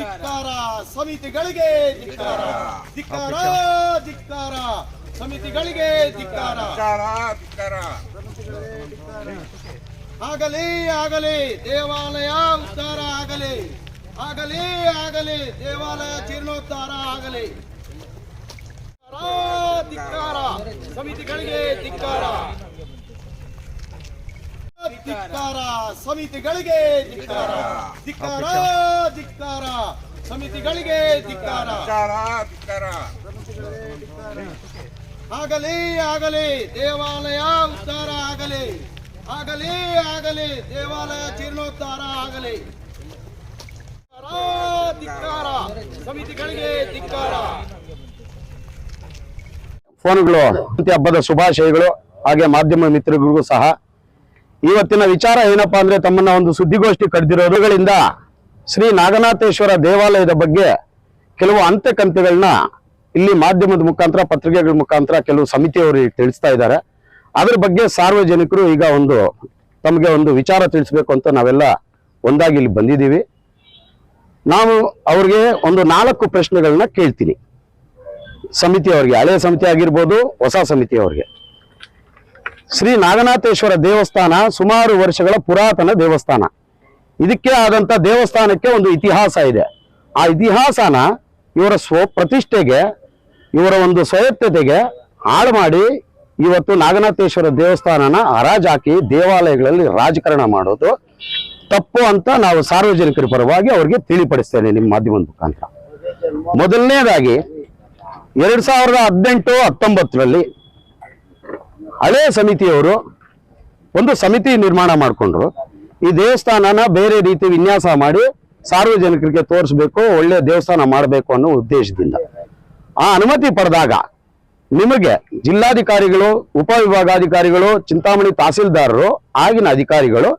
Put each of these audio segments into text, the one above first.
ಧಿಕ್ಕಾರ ಸಮಿತಿಗಳಿಗೆ ಧಿಕ್ಕಾರ. ಧಿಕ್ಕಾರ ಧಿಕ್ಕಾರ ಸಮಿತಿಗಳಿಗೆ ಧಿಕ್ಕಾರ. ಆಗಲಿ ಆಗಲಿ ದೇವಾಲಯ ಉದ್ಧಾರ ಆಗಲಿ. ಆಗಲಿ ಆಗಲಿ ದೇವಾಲಯ ಜೀರ್ಣೋದ್ಧಾರ ಆಗಲಿ. ಧಿಕ್ಕಾರ ಸಮಿತಿಗಳಿಗೆ ಧಿಕ್ಕಾರ ಧಿಕ್ಕಾರ ಸಮಿತಿಗಳಿಗೆ ಧಿಕ್ಕಾರ. ಧಿಕ್ಕಾರ ಧಿಕ್ಕಾರ. ಸಮಿತಿಗಳಿಗೆ ಧಿಕ್ಕಾರ. ಆಗಲಿ ಆಗಲಿ ದೇವಾಲಯ ಉದ್ಧಾರ ಆಗಲಿ. ಆಗಲಿ ಆಗಲಿ ದೇವಾಲಯ ಜೀರ್ಣೋದ್ಧಾರ ಆಗಲಿ. ಧಿಕ್ಕಾರ ಸಮಿತಿಗಳಿಗೆ ಧಿಕ್ಕಾರ. ಫೋನ್ಗಳು ಪ್ರತಿ ಹಬ್ಬದ ಶುಭಾಶಯಗಳು ಹಾಗೆ ಮಾಧ್ಯಮ ಮಿತ್ರರಿಗೂ ಸಹ ಇವತ್ತಿನ ವಿಚಾರ ಏನಪ್ಪಾ ಅಂದ್ರೆ ತಮ್ಮನ್ನ ಒಂದು ಸುದ್ದಿಗೋಷ್ಠಿ ಕರೆದಿರೋರುಗಳಿಂದ ಶ್ರೀ ನಾಗನಾಥೇಶ್ವರ ದೇವಾಲಯದ ಬಗ್ಗೆ ಕೆಲವು ಅಂತೆ ಕಂತೆಗಳನ್ನ ಇಲ್ಲಿ ಮಾಧ್ಯಮದ ಮುಖಾಂತರ, ಪತ್ರಿಕೆಗಳ ಮುಖಾಂತರ ಕೆಲವು ಸಮಿತಿಯವರು ತಿಳಿಸ್ತಾ ಇದ್ದಾರೆ. ಅದ್ರ ಬಗ್ಗೆ ಸಾರ್ವಜನಿಕರು ಈಗ ಒಂದು ತಮಗೆ ಒಂದು ವಿಚಾರ ತಿಳಿಸ್ಬೇಕು ಅಂತ ನಾವೆಲ್ಲ ಒಂದಾಗಿ ಇಲ್ಲಿ ಬಂದಿದ್ದೀವಿ. ನಾವು ಅವ್ರಿಗೆ ಒಂದು ನಾಲ್ಕು ಪ್ರಶ್ನೆಗಳನ್ನ ಕೇಳ್ತೀನಿ. ಸಮಿತಿಯವ್ರಿಗೆ ಹಳೆಯ ಸಮಿತಿ ಆಗಿರ್ಬೋದು, ಹೊಸ ಸಮಿತಿಯವರಿಗೆ. ಶ್ರೀ ನಾಗನಾಥೇಶ್ವರ ದೇವಸ್ಥಾನ ಸುಮಾರು ವರ್ಷಗಳ ಪುರಾತನ ದೇವಸ್ಥಾನ. ಇದಕ್ಕೆ ಆದಂತ ದೇವಸ್ಥಾನಕ್ಕೆ ಒಂದು ಇತಿಹಾಸ ಇದೆ. ಆ ಇತಿಹಾಸನ ಇವರ ಸ್ವ ಪ್ರತಿಷ್ಠೆಗೆ ಇವರ ಒಂದು ಸ್ವಯತ್ತತೆಗೆ ಹಾಳು ಮಾಡಿ ಇವತ್ತು ನಾಗನಾಥೇಶ್ವರ ದೇವಸ್ಥಾನನ ಹರಾಜಾಕಿ ದೇವಾಲಯಗಳಲ್ಲಿ ರಾಜಕಾರಣ ಮಾಡೋದು ತಪ್ಪು ಅಂತ ನಾವು ಸಾರ್ವಜನಿಕರ ಪರವಾಗಿ ಅವ್ರಿಗೆ ತಿಳಿಪಡಿಸ್ತೇನೆ ನಿಮ್ಮ ಮಾಧ್ಯಮದ ಮುಖಾಂತರ. ಮೊದಲನೇದಾಗಿ, ಎರಡ್ ಸಾವಿರದ ಹದಿನೆಂಟು ಹತ್ತೊಂಬತ್ತರಲ್ಲಿ ಹಳೆ ಸಮಿತಿಯವರು ಒಂದು ಸಮಿತಿ ನಿರ್ಮಾಣ ಮಾಡಿಕೊಂಡ್ರು. ಈ ದೇವಸ್ಥಾನನ ಬೇರೆ ರೀತಿ ವಿನ್ಯಾಸ ಮಾಡಿ ಸಾರ್ವಜನಿಕರಿಗೆ ತೋರಿಸ್ಬೇಕು, ಒಳ್ಳೆ ದೇವಸ್ಥಾನ ಮಾಡಬೇಕು ಅನ್ನೋ ಉದ್ದೇಶದಿಂದ. ಆ ಅನುಮತಿ ಪಡೆದಾಗ ನಿಮಗೆ ಜಿಲ್ಲಾಧಿಕಾರಿಗಳು ಉಪವಿಭಾಗಾಧಿಕಾರಿಗಳು ಚಿಂತಾಮಣಿ ತಹಸೀಲ್ದಾರರು, ಆಗಿನ ಅಧಿಕಾರಿಗಳು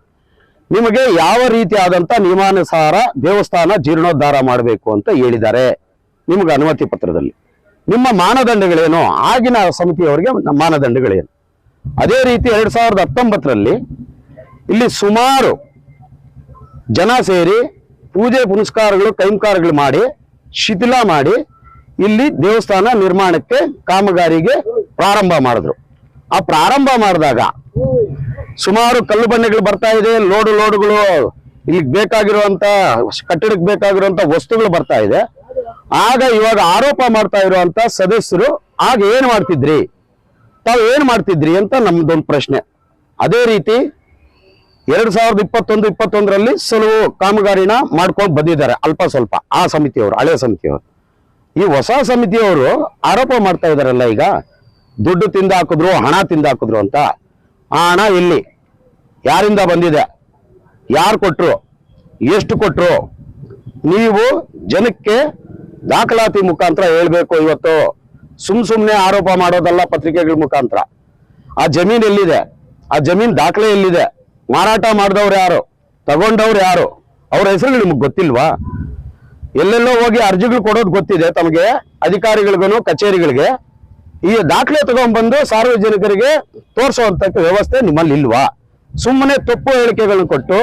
ನಿಮಗೆ ಯಾವ ರೀತಿಯಾದಂಥ ನಿಯಮಾನುಸಾರ ದೇವಸ್ಥಾನ ಜೀರ್ಣೋದ್ಧಾರ ಮಾಡಬೇಕು ಅಂತ ಹೇಳಿದ್ದಾರೆ ನಿಮಗೆ ಅನುಮತಿ ಪತ್ರದಲ್ಲಿ. ನಿಮ್ಮ ಮಾನದಂಡಗಳೇನು? ಆಗಿನ ಸಮಿತಿಯವರಿಗೆ ಮಾನದಂಡಗಳೇನು? ಅದೇ ರೀತಿ ಎರಡು ಸಾವಿರದ ಹತ್ತೊಂಬತ್ತರಲ್ಲಿ ಇಲ್ಲಿ ಸುಮಾರು ಜನ ಸೇರಿ ಪೂಜೆ ಪುನಸ್ಕಾರಗಳು ಕೈಂಕಾರಗಳು ಮಾಡಿ, ಶಿಥಿಲ ಮಾಡಿ ಇಲ್ಲಿ ದೇವಸ್ಥಾನ ನಿರ್ಮಾಣಕ್ಕೆ ಕಾಮಗಾರಿಗೆ ಪ್ರಾರಂಭ ಮಾಡಿದ್ರು. ಆ ಪ್ರಾರಂಭ ಮಾಡಿದಾಗ ಸುಮಾರು ಕಲ್ಲು ಬಂಡೆಗಳು ಬರ್ತಾ ಇದೆ, ಲೋಡು ಲೋಡುಗಳು ಇಲ್ಲಿ ಬೇಕಾಗಿರುವಂತ, ಕಟ್ಟಡಕ್ಕೆ ಬೇಕಾಗಿರುವಂತ ವಸ್ತುಗಳು ಬರ್ತಾ ಇದೆ. ಆಗ ಇವಾಗ ಆರೋಪ ಮಾಡ್ತಾ ಇರುವಂತ ಸದಸ್ಯರು, ಆಗ ಏನ್ ಮಾಡ್ತಿದ್ರಿ? ತಾವು ಏನು ಮಾಡ್ತಿದ್ರಿ ಅಂತ ನಮ್ದೊಂದು ಪ್ರಶ್ನೆ. ಅದೇ ರೀತಿ ಎರಡು ಸಾವಿರದ ಇಪ್ಪತ್ತೊಂದು, ಇಪ್ಪತ್ತೊಂದರಲ್ಲಿ ಸುಲಭ ಕಾಮಗಾರಿನ ಮಾಡ್ಕೊಂಡು ಬಂದಿದ್ದಾರೆ, ಅಲ್ಪ ಸ್ವಲ್ಪ, ಆ ಸಮಿತಿಯವರು ಹಳೆ ಸಮಿತಿಯವರು. ಈ ಹೊಸ ಸಮಿತಿಯವರು ಆರೋಪ ಮಾಡ್ತಾ ಇದಾರಲ್ಲ ಈಗ, ದುಡ್ಡು ತಿಂದ ಹಾಕಿದ್ರು ಹಣ ತಿಂದ ಹಾಕಿದ್ರು ಅಂತ. ಆ ಹಣ ಎಲ್ಲಿ? ಯಾರಿಂದ ಬಂದಿದೆ? ಯಾರು ಕೊಟ್ಟರು ಎಷ್ಟು ಕೊಟ್ಟರು ನೀವು ಜನಕ್ಕೆ ದಾಖಲಾತಿ ಮುಖಾಂತರ ಹೇಳಬೇಕು ಇವತ್ತು. ಸುಮ್ ಸುಮ್ನೆ ಆರೋಪ ಮಾಡೋದಲ್ಲ ಪತ್ರಿಕೆಗಳ ಮುಖಾಂತರ. ಆ ಜಮೀನ್ ಎಲ್ಲಿದೆ? ಆ ಜಮೀನ್ ದಾಖಲೆ ಎಲ್ಲಿದೆ? ಮಾರಾಟ ಮಾಡಿದವ್ರು ಯಾರು? ತಗೊಂಡವ್ರು ಯಾರು? ಅವ್ರ ಹೆಸರು ನಿಮ್ಗೆ ಗೊತ್ತಿಲ್ವಾ? ಎಲ್ಲೆಲ್ಲೋ ಹೋಗಿ ಅರ್ಜಿಗಳು ಕೊಡೋದು ಗೊತ್ತಿದೆ ತಮಗೆ ಅಧಿಕಾರಿಗಳಿಗೂ ಕಚೇರಿಗಳಿಗೆ. ಈ ದಾಖಲೆ ತಗೊಂಡ್ಬಂದು ಸಾರ್ವಜನಿಕರಿಗೆ ತೋರಿಸುವಂತ ವ್ಯವಸ್ಥೆ ನಿಮ್ಮಲ್ಲಿ ಇಲ್ವಾ? ಸುಮ್ಮನೆ ತಪ್ಪು ಹೇಳಿಕೆಗಳನ್ನು ಕೊಟ್ಟು,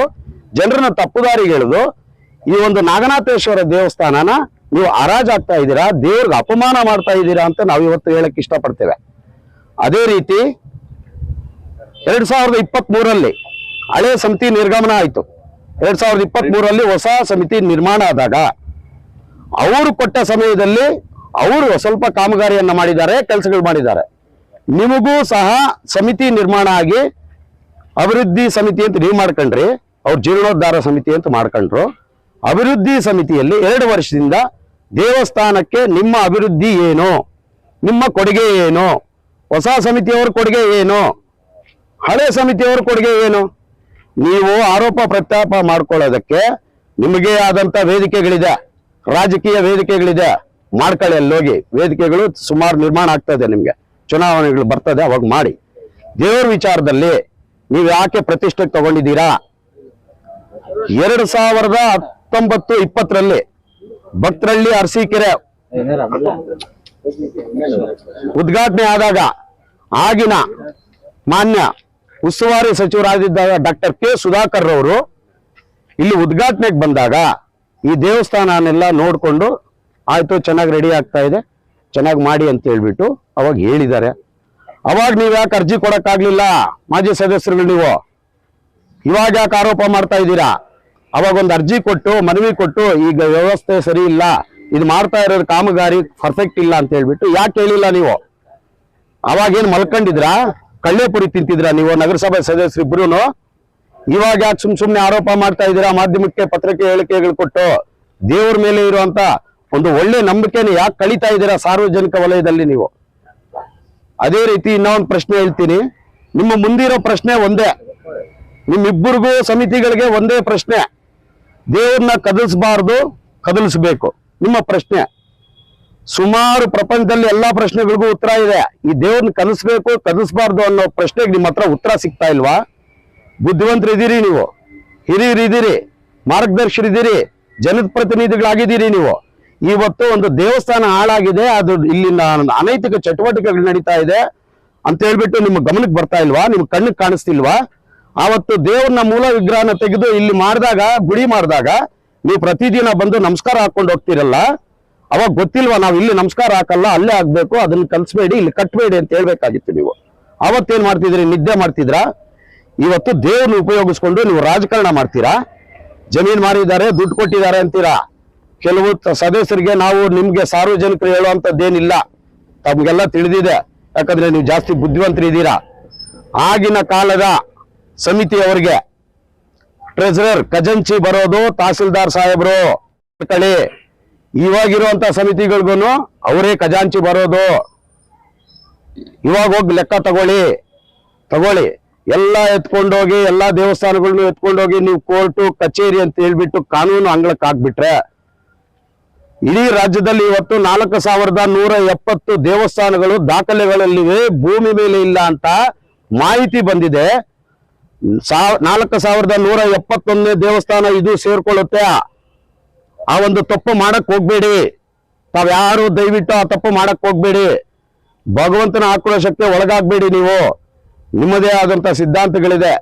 ಜನರನ್ನ ತಪ್ಪುದಾರಿಗೆ ಎಳೆದು, ಈ ಒಂದು ನಾಗನಾಥೇಶ್ವರ ದೇವಸ್ಥಾನನ ನೀವು ಹರಾಜಾಗ್ತಾ ಇದ್ದೀರಾ, ದೇವ್ರಿಗೆ ಅಪಮಾನ ಮಾಡ್ತಾ ಇದ್ದೀರಾ ಅಂತ ನಾವು ಇವತ್ತು ಹೇಳಕ್ ಇಷ್ಟಪಡ್ತೇವೆ. ಅದೇ ರೀತಿ ಎರಡ್ ಸಾವಿರದ ಇಪ್ಪತ್ತ್ ಮೂರಲ್ಲಿ ಹಳೆ ಸಮಿತಿ ನಿರ್ಗಮನ ಆಯ್ತು. ಎರಡ್ ಸಾವಿರದ ಇಪ್ಪತ್ತ್ ಮೂರಲ್ಲಿ ಹೊಸ ಸಮಿತಿ ನಿರ್ಮಾಣ ಆದಾಗ ಅವರು ಕೊಟ್ಟ ಸಮಯದಲ್ಲಿ ಅವರು ಸ್ವಲ್ಪ ಕಾಮಗಾರಿಯನ್ನ ಮಾಡಿದ್ದಾರೆ, ಕೆಲಸಗಳು ಮಾಡಿದ್ದಾರೆ. ನಿಮಗೂ ಸಹ ಸಮಿತಿ ನಿರ್ಮಾಣ ಆಗಿ ಅಭಿವೃದ್ಧಿ ಸಮಿತಿ ಅಂತ ನೀವು ಮಾಡ್ಕೊಂಡ್ರಿ, ಅವ್ರು ಜೀರ್ಣೋದ್ಧಾರ ಸಮಿತಿ ಅಂತ ಮಾಡ್ಕೊಂಡ್ರು. ಅಭಿವೃದ್ಧಿ ಸಮಿತಿಯಲ್ಲಿ ಎರಡು ವರ್ಷದಿಂದ ದೇವಸ್ಥಾನಕ್ಕೆ ನಿಮ್ಮ ಅಭಿವೃದ್ಧಿ ಏನು? ನಿಮ್ಮ ಕೊಡುಗೆ ಏನು? ಹೊಸ ಸಮಿತಿಯವ್ರ ಕೊಡುಗೆ ಏನು? ಹಳೆ ಸಮಿತಿಯವ್ರ ಕೊಡುಗೆ ಏನು? ನೀವು ಆರೋಪ ಪ್ರತ್ಯಾಪ ಮಾಡ್ಕೊಳ್ಳೋದಕ್ಕೆ ನಿಮಗೆ ಆದಂತ ವೇದಿಕೆಗಳಿದೆ. ರಾಜಕೀಯ ವೇದಿಕೆಗಳಿದೆ. ಮಾಡ್ಕೊಳ್ಳಿ ಅಲ್ಲಿ ಹೋಗಿ. ವೇದಿಕೆಗಳು ಸುಮಾರು ನಿರ್ಮಾಣ ಆಗ್ತದೆ ನಿಮಗೆ. ಚುನಾವಣೆಗಳು ಬರ್ತದೆ, ಅವಾಗ ಮಾಡಿ. ದೇವರ ವಿಚಾರದಲ್ಲಿ ನೀವು ಯಾಕೆ ಪ್ರತಿಷ್ಠೆ ತಗೊಂಡಿದ್ದೀರಾ? ಎರಡು ಸಾವಿರದ ಹತ್ತೊಂಬತ್ತು ಇಪ್ಪತ್ತರಲ್ಲಿ ಭಕ್ತರಳ್ಳಿ ಅರಸೀಕೆರೆ. ಉದ್ಘಾಟನೆ ಆದಾಗ ಆಗಿನ ಮಾನ್ಯ ಉಸ್ತುವಾರಿ ಸಚಿವರಾಗಿದ್ದಾಗ ಡಾಕ್ಟರ್ ಕೆ ಸುಧಾಕರ್ ರವರು ಇಲ್ಲಿ ಉದ್ಘಾಟನೆಗೆ ಬಂದಾಗ ಈ ದೇವಸ್ಥಾನನೆಲ್ಲ ನೋಡಿಕೊಂಡು ಆಯಿತು ಚೆನ್ನಾಗಿ ರೆಡಿ ಆಗ್ತಾ ಇದೆ, ಚೆನ್ನಾಗಿ ಮಾಡಿ ಅಂತ ಹೇಳ್ಬಿಟ್ಟು ಅವಾಗ ಹೇಳಿದ್ದಾರೆ. ಅವಾಗ ನೀವು ಯಾಕೆ ಅರ್ಜಿ ಕೊಡಕ್ಕಾಗ್ಲಿಲ್ಲ? ಮಾಜಿ ಸದಸ್ಯರುಗಳು ನೀವು. ಇವಾಗ ಯಾಕೆ ಆರೋಪ ಮಾಡ್ತಾ ಇದ್ದೀರಾ? ಅವಾಗ ಒಂದು ಅರ್ಜಿ ಕೊಟ್ಟು, ಮನವಿ ಕೊಟ್ಟು, ಈಗ ವ್ಯವಸ್ಥೆ ಸರಿ ಇಲ್ಲ, ಇದು ಮಾಡ್ತಾ ಇರೋದು ಕಾಮಗಾರಿ ಪರ್ಫೆಕ್ಟ್ ಇಲ್ಲ ಅಂತ ಹೇಳ್ಬಿಟ್ಟು, ಯಾಕೆ ಹೇಳಿಲ್ಲ ನೀವು? ಅವಾಗ ಏನ್ ಮಲ್ಕೊಂಡಿದ್ರಾ? ಕಳ್ಳೆಪುರಿ ತಿಂತಿದ್ರಾ ನೀವು, ನಗರಸಭೆ ಸದಸ್ಯರಿಬ್ರು ಇವಾಗ ಯಾಕೆ ಸುಮ್ ಸುಮ್ನೆ ಆರೋಪ ಮಾಡ್ತಾ ಇದ್ದೀರಾ? ಮಾಧ್ಯಮಕ್ಕೆ ಪತ್ರಿಕೆ ಹೇಳಿಕೆಗಳು ಕೊಟ್ಟು, ದೇವ್ರ ಮೇಲೆ ಇರುವಂತ ಒಂದು ಒಳ್ಳೆ ನಂಬಿಕೆನ ಯಾಕೆ ಕಳೀತಾ ಇದ್ದೀರಾ ಸಾರ್ವಜನಿಕ ವಲಯದಲ್ಲಿ ನೀವು? ಅದೇ ರೀತಿ ಇನ್ನೊಂದು ಪ್ರಶ್ನೆ ಹೇಳ್ತೀನಿ. ನಿಮ್ಮ ಮುಂದಿರೋ ಪ್ರಶ್ನೆ ಒಂದೇ. ನಿಮ್ಮಿಬ್ಬರಿಗೂ ಸಮಿತಿಗಳಿಗೆ ಒಂದೇ ಪ್ರಶ್ನೆ. ದೇವ್ರನ್ನ ಕದಲ್ಸ್ಬಾರ್ದು, ಕದಲಿಸ್ಬೇಕು. ನಿಮ್ಮ ಪ್ರಶ್ನೆ. ಸುಮಾರು ಪ್ರಪಂಚದಲ್ಲಿ ಎಲ್ಲಾ ಪ್ರಶ್ನೆಗಳಿಗೂ ಉತ್ತರ ಇದೆ. ಈ ದೇವ್ರನ್ನ ಕಲಿಸ್ಬೇಕು ಕಲಿಸ್ಬಾರ್ದು ಅನ್ನೋ ಪ್ರಶ್ನೆಗೆ ನಿಮ್ಮ ಹತ್ರ ಉತ್ತರ ಸಿಗ್ತಾ ಇಲ್ವಾ? ಬುದ್ಧಿವಂತರು ಇದ್ದೀರಿ ನೀವು. ಹಿರಿಯರಿದ್ದೀರಿ ಮಾರ್ಗದರ್ಶರಿದ್ದೀರಿ. ಜನದ ಪ್ರತಿನಿಧಿಗಳಾಗಿದ್ದೀರಿ ನೀವು. ಇವತ್ತು ಒಂದು ದೇವಸ್ಥಾನ ಹಾಳಾಗಿದೆ. ಅದು ಇಲ್ಲಿನ ಅನೈತಿಕ ಚಟುವಟಿಕೆಗಳು ನಡೀತಾ ಇದೆ. ಅಂತ ಹೇಳ್ಬಿಟ್ಟು ನಿಮ್ಮ ಗಮನಕ್ಕೆ ಬರ್ತಾ ಇಲ್ವಾ? ನಿಮ್ಮ ಕಣ್ಣಿಗೆ ಕಾಣಿಸ್ತಿಲ್ವಾ? ಆವತ್ತು ದೇವ್ರನ್ನ ಮೂಲ ವಿಗ್ರಹನ ತೆಗೆದು ಇಲ್ಲಿ ಮಾಡಿದಾಗ, ಗುಡಿ ಮಾಡಿದಾಗ ನೀವು ಪ್ರತಿದಿನ ಬಂದು ನಮಸ್ಕಾರ ಹಾಕೊಂಡು ಹೋಗ್ತಿರಲ್ಲ, ಅವಾಗ ಗೊತ್ತಿಲ್ವಾ ನಾವು ಇಲ್ಲಿ ನಮಸ್ಕಾರ ಹಾಕಲ್ಲ, ಅಲ್ಲೇ ಆಗ್ಬೇಕು ಅದನ್ನ ಕಲ್ಸ್ಬೇಡಿ, ಇಲ್ಲಿ ಕಟ್ಬೇಡಿ ಅಂತ ಹೇಳ್ಬೇಕಾಗಿತ್ತು ನೀವು. ಅವತ್ತೇನ್ ಮಾಡ್ತಿದ್ರಿ? ನಿದ್ದೆ ಮಾಡ್ತಿದ್ರಾ? ಇವತ್ತು ದೇವ್ರನ್ನ ಉಪಯೋಗಿಸ್ಕೊಂಡು ನೀವು ರಾಜಕಾರಣ ಮಾಡ್ತೀರಾ? ಜಮೀನ್ ಮಾರಿದ್ದಾರೆ, ದುಡ್ಡು ಕೊಟ್ಟಿದ್ದಾರೆ ಅಂತೀರಾ? ಕೆಲವು ಸದಸ್ಯರಿಗೆ ನಾವು ನಿಮ್ಗೆ ಸಾರ್ವಜನಿಕರು ಹೇಳುವಂತದ್ದೇನಿಲ್ಲ ತಮ್ಗೆಲ್ಲ ತಿಳಿದಿದೆ. ಯಾಕಂದ್ರೆ ನೀವು ಜಾಸ್ತಿ ಬುದ್ಧಿವಂತರಿದ್ದೀರಾ? ಆಗಿನ ಕಾಲದ ಸಮಿತಿಯವರಿಗೆ ಟ್ರೆಜರರ್ ಖಜಂಚಿ ಬರೋದು ತಹಸೀಲ್ದಾರ್ ಸಾಹೇಬ್ರು. ಕಳಿ ಇವಾಗಿರುವಂತ ಸಮಿತಿಗಳಿಗೂ ಅವರೇ ಖಜಾಂಚಿ ಬರೋದು. ಇವಾಗ ಹೋಗಿ ಲೆಕ್ಕ ತಗೊಳ್ಳಿ ತಗೊಳ್ಳಿ. ಎಲ್ಲ ಎತ್ಕೊಂಡೋಗಿ, ಎಲ್ಲ ದೇವಸ್ಥಾನಗಳನ್ನು ಎತ್ಕೊಂಡೋಗಿ ನೀವು ಕೋರ್ಟು, ಕಚೇರಿ ಅಂತ ಹೇಳ್ಬಿಟ್ಟು ಕಾನೂನು ಅಂಗಳಕ್ಕೆ ಹಾಕ್ಬಿಟ್ರೆ ಇಡೀ ರಾಜ್ಯದಲ್ಲಿ ಇವತ್ತು ನಾಲ್ಕು ಸಾವಿರದ ನೂರ ಎಪ್ಪತ್ತು ದೇವಸ್ಥಾನಗಳು ದಾಖಲೆಗಳಲ್ಲಿವೆ, ಭೂಮಿ ಮೇಲೆ ಇಲ್ಲ ಅಂತ ಮಾಹಿತಿ ಬಂದಿದೆ. ಸಾವ್ ನಾಲ್ಕು ಸಾವಿರದ ನೂರ ಎಪ್ಪತ್ತೊಂದನೇ ದೇವಸ್ಥಾನ ಇದು ಸೇರ್ಕೊಳ್ಳುತ್ತೆ. ಆ ಒಂದು ತಪ್ಪು ಮಾಡಕ್ ಹೋಗ್ಬೇಡಿ. ತಾವ್ಯಾರು ದಯವಿಟ್ಟು ಆ ತಪ್ಪು ಮಾಡಕ್ ಹೋಗ್ಬೇಡಿ. ಭಗವಂತನ ಆಕ್ರೋಶಕ್ಕೆ ಒಳಗಾಗ್ಬೇಡಿ ನೀವು. ನಿಮ್ಮದೇ ಆದಂತ ಸಿದ್ಧಾಂತಗಳಿದೆ.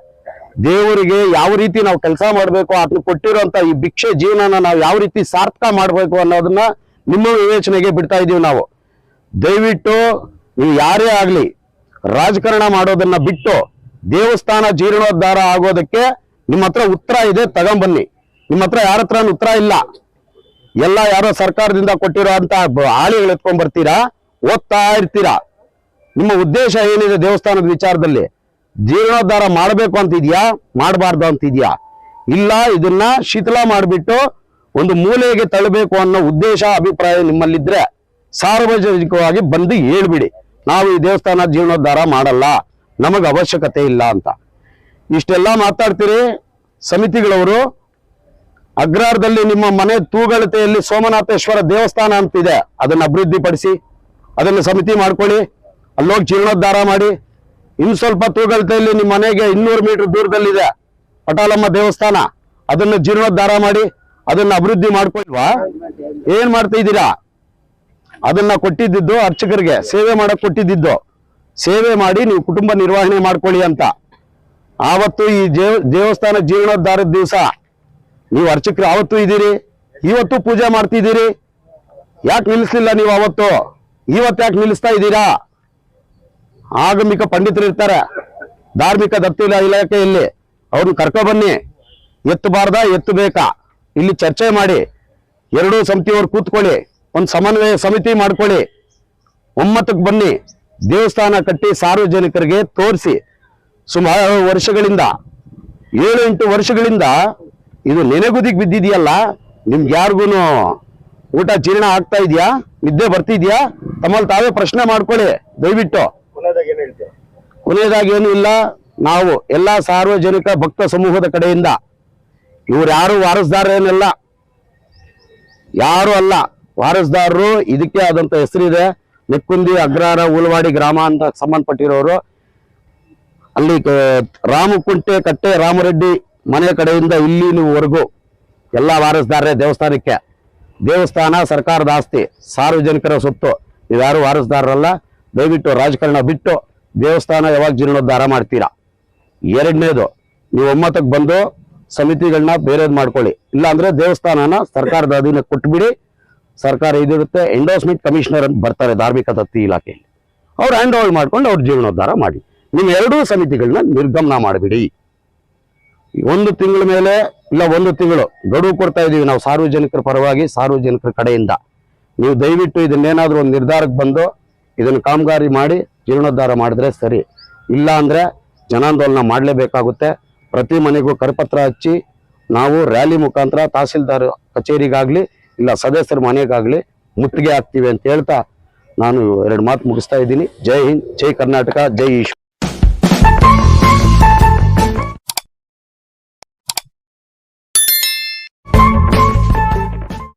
ದೇವರಿಗೆ ಯಾವ ರೀತಿ ನಾವು ಕೆಲಸ ಮಾಡಬೇಕು ಆತನ ಕೊಟ್ಟಿರುವಂತ ಈ ಭಿಕ್ಷೆ ಜೀವನನ ನಾವು ಯಾವ ರೀತಿ ಸಾರ್ಥಕ ಮಾಡಬೇಕು ಅನ್ನೋದನ್ನ ನಿಮ್ಮ ವಿವೇಚನೆಗೆ ಬಿಡ್ತಾ ಇದೀವಿ ನಾವು. ದಯವಿಟ್ಟು ನೀವು ಯಾರೇ ಆಗ್ಲಿ ರಾಜಕಾರಣ ಮಾಡೋದನ್ನ ಬಿಟ್ಟು ದೇವಸ್ಥಾನ ಜೀರ್ಣೋದ್ಧಾರ ಆಗೋದಕ್ಕೆ ನಿಮ್ಮ ಹತ್ರ ಉತ್ತರ ಇದೆ ತಗೊಂಬನ್ನಿ ನಿಮ್ಮ ಹತ್ರ ಯಾರ ಹತ್ರ ಉತ್ತರ ಇಲ್ಲ. ಎಲ್ಲ ಯಾರೋ ಸರ್ಕಾರದಿಂದ ಕೊಟ್ಟಿರೋ ಅಂತ ಹಾಳಿಗಳು ಎತ್ಕೊಂಡ್ ಬರ್ತೀರಾ? ಓದ್ತಾ ಇರ್ತೀರಾ? ನಿಮ್ಮ ಉದ್ದೇಶ ಏನಿದೆ ದೇವಸ್ಥಾನದ ವಿಚಾರದಲ್ಲಿ? ಜೀರ್ಣೋದ್ಧಾರ ಮಾಡಬೇಕು ಅಂತಿದ್ಯಾ? ಮಾಡಬಾರ್ದು ಅಂತಿದ್ಯಾ? ಇಲ್ಲ, ಇದನ್ನ ಶಿಥಿಲ ಮಾಡಿಬಿಟ್ಟು ಒಂದು ಮೂಲೆಗೆ ತಳ್ಳಬೇಕು ಅನ್ನೋ ಉದ್ದೇಶ, ಅಭಿಪ್ರಾಯ ನಿಮ್ಮಲ್ಲಿದ್ರೆ ಸಾರ್ವಜನಿಕವಾಗಿ ಬಂದು ಹೇಳ್ಬಿಡಿ. ನಾವು ಈ ದೇವಸ್ಥಾನ ಜೀರ್ಣೋದ್ಧಾರ ಮಾಡಲ್ಲ. ನಮಗ ಅವಶ್ಯಕತೆ ಇಲ್ಲ ಅಂತ. ಇಷ್ಟೆಲ್ಲ ಮಾತಾಡ್ತೀರಿ ಸಮಿತಿಗಳವರು, ಅಗ್ರಾರದಲ್ಲಿ ನಿಮ್ಮ ಮನೆ ತೂಗಳತೆಯಲ್ಲಿ ಸೋಮನಾಥೇಶ್ವರ ದೇವಸ್ಥಾನ ಅಂತಿದೆ, ಅದನ್ನ ಅಭಿವೃದ್ಧಿಪಡಿಸಿ, ಅದನ್ನ ಸಮಿತಿ ಮಾಡ್ಕೊಳ್ಳಿ, ಅಲ್ಲೋಗಿ ಜೀರ್ಣೋದ್ಧಾರ ಮಾಡಿ. ಇನ್ನು ಸ್ವಲ್ಪ ತೂಗಳತೆಯಲ್ಲಿ ನಿಮ್ಮ ಮನೆಗೆ ಇನ್ನೂರು ಮೀಟರ್ ದೂರದಲ್ಲಿದೆ ಪಟಾಲಮ್ಮ ದೇವಸ್ಥಾನ, ಅದನ್ನ ಜೀರ್ಣೋದ್ಧಾರ ಮಾಡಿ, ಅದನ್ನು ಅಭಿವೃದ್ಧಿ ಮಾಡ್ಕೊಳ್ವಾ. ಏನ್ ಮಾಡ್ತಾ ಇದ್ದೀರಾ? ಅದನ್ನ ಕೊಟ್ಟಿದ್ದು ಅರ್ಚಕರಿಗೆ, ಸೇವೆ ಮಾಡಕ್ ಕೊಟ್ಟಿದ್ದು ಸೇವೆ ಮಾಡಿ ನೀವು ಕುಟುಂಬ ನಿರ್ವಹಣೆ ಮಾಡ್ಕೊಳ್ಳಿ ಅಂತ. ಆವತ್ತು ಈ ದೇವ ದೇವಸ್ಥಾನ ಜೀರ್ಣೋದ್ಧಾರದ ದಿವಸ ನೀವು ಅರ್ಚಕರು ಆವತ್ತು ಇದ್ದೀರಿ, ಇವತ್ತು ಪೂಜೆ ಮಾಡ್ತಿದ್ದೀರಿ. ಯಾಕೆ ನಿಲ್ಲಿಸಲಿಲ್ಲ ನೀವು ಅವತ್ತು ಇವತ್ತು ಯಾಕೆ ನಿಲ್ಲಿಸ್ತಾ ಇದ್ದೀರಾ? ಆಗಮಿಕ ಪಂಡಿತರು ಇರ್ತಾರೆ. ಧಾರ್ಮಿಕ ದತ್ತಿ ಇಲಾಖೆಯಲ್ಲಿ ಅವ್ರನ್ನ ಕರ್ಕೊ ಬನ್ನಿ. ಎತ್ತು ಬೇಕಾ? ಇಲ್ಲಿ ಚರ್ಚೆ ಮಾಡಿ. ಎರಡೂ ಸಮಿತಿಯವರು ಕೂತ್ಕೊಳ್ಳಿ. ಒಂದು ಸಮನ್ವಯ ಸಮಿತಿ ಮಾಡ್ಕೊಳ್ಳಿ. ಒಮ್ಮತಕ್ಕೆ ಬನ್ನಿ. ದೇವಸ್ಥಾನ ಕಟ್ಟಿ ಸಾರ್ವಜನಿಕರಿಗೆ ತೋರಿಸಿ ಸುಮಾರು ವರ್ಷಗಳಿಂದ ಏಳು ಎಂಟು ವರ್ಷಗಳಿಂದ ಇದು ನೆನೆಗುದಿಗೆ ಬಿದ್ದಿದೆಯಲ್ಲ, ನಿಮ್ಗೆ ಯಾರಿಗೂ ಊಟ ಜೀರ್ಣ ಆಗ್ತಾ ಇದೆಯಾ? ನಿದ್ದೆ ಬರ್ತಿದ್ಯಾ? ತಮ್ಮಲ್ಲಿ ತಾವೇ ಪ್ರಶ್ನೆ ಮಾಡ್ಕೊಳ್ಳಿ, ದಯವಿಟ್ಟು. ಕೊನೆಯದಾಗಿ ಏನು ಇಲ್ಲ. ನಾವು ಎಲ್ಲ ಸಾರ್ವಜನಿಕ ಭಕ್ತ ಸಮೂಹದ ಕಡೆಯಿಂದ, ಇವ್ರು ಯಾರು ವಾರಸ್ದಾರೇನಲ್ಲ ಯಾರು ಅಲ್ಲ. ವಾರಸ್ದಾರರು, ಇದಕ್ಕೆ ಆದಂತ ಹೆಸರಿದೆ. ನೆಕ್ಕುಂದಿ ಅಗ್ರಹಾರ ಉಲ್ವಾಡಿ ಗ್ರಾಮ ಅಂತ ಸಂಬಂಧಪಟ್ಟಿರೋರು, ಅಲ್ಲಿ ರಾಮಕುಂಟೆ ಕಟ್ಟೆ ರಾಮರೆಡ್ಡಿ ಮನೆ ಕಡೆಯಿಂದ ಇಲ್ಲಿನವರೆಗೂ ಎಲ್ಲ ವಾರಸ್ದಾರರೇ ದೇವಸ್ಥಾನಕ್ಕೆ. ದೇವಸ್ಥಾನ ಸರ್ಕಾರದ ಆಸ್ತಿ, ಸಾರ್ವಜನಿಕರ ಸೊತ್ತು. ನೀವ್ಯಾರು ವಾರಸ್ದಾರರಲ್ಲ, ದಯವಿಟ್ಟು ರಾಜಕಾರಣ ಬಿಟ್ಟು ದೇವಸ್ಥಾನ ಯಾವಾಗ ಜೀರ್ಣೋದ್ಧಾರ ಮಾಡ್ತೀರಾ? ಎರಡನೇದು, ನೀವು ಒಮ್ಮತಕ್ಕೆ ಬಂದು ಸಮಿತಿಗಳನ್ನ ಬೇರೆದ್ ಮಾಡ್ಕೊಳ್ಳಿ. ಇಲ್ಲಾಂದ್ರೆ ದೇವಸ್ಥಾನನ ಸರ್ಕಾರದ ಅಧೀನಕ್ಕೆ ಕೊಟ್ಬಿಡಿ ಸರ್ಕಾರ ಇದಿರುತ್ತೆ ಎಂಡೋಸ್ಮೆಂಟ್ ಕಮಿಷನರ್ ಅಂತ ಬರ್ತಾರೆ ಧಾರ್ಮಿಕ ದತ್ತಿ ಇಲಾಖೆಯಲ್ಲಿ. ಅವ್ರು ಹ್ಯಾಂಡ್ ಓವರ್ ಮಾಡ್ಕೊಂಡು ಅವ್ರ ಜೀವನೋದ್ಧಾರ ಮಾಡಿ. ನಿಮ್ಮ ಎರಡೂ ಸಮಿತಿಗಳನ್ನ ನಿರ್ಗಮನ ಮಾಡಿಬಿಡಿ. ಒಂದು ತಿಂಗಳ ಮೇಲೆ ಇಲ್ಲ, ಒಂದು ತಿಂಗಳು ಗಡುವು ಕೊಡ್ತಾ ಇದ್ದೀವಿ ನಾವು ಸಾರ್ವಜನಿಕರ ಪರವಾಗಿ, ಸಾರ್ವಜನಿಕರ ಕಡೆಯಿಂದ. ನೀವು ದಯವಿಟ್ಟು ಇದನ್ನೇನಾದರೂ ಒಂದು ನಿರ್ಧಾರಕ್ಕೆ ಬಂದು ಇದನ್ನು ಕಾಮಗಾರಿ ಮಾಡಿ ಜೀರ್ಣೋದ್ಧಾರ ಮಾಡಿದ್ರೆ ಸರಿ. ಇಲ್ಲ ಅಂದರೆ ಜನಾಂದೋಲನ ಮಾಡಲೇಬೇಕಾಗುತ್ತೆ. ಪ್ರತಿ ಮನೆಗೂ ಕರಪತ್ರ ಹಚ್ಚಿ ನಾವು ರ್ಯಾಲಿ ಮುಖಾಂತರ ತಹಸೀಲ್ದಾರ್ ಕಚೇರಿಗಾಗ್ಲಿ ಇಲ್ಲ, ಸದಸ್ಯರ ಮನೆಗಾಗ್ಲಿ ಮುತ್ತಿಗೆ ಆಗ್ತೀವಿ ಅಂತ ಹೇಳ್ತಾ ನಾನು ಎರಡು ಮಾತು ಮುಗಿಸ್ತಾ ಇದ್ದೀನಿ. ಜೈ ಹಿಂದ್, ಜೈ ಕರ್ನಾಟಕ, ಜೈ ಈಶ್ವರ್.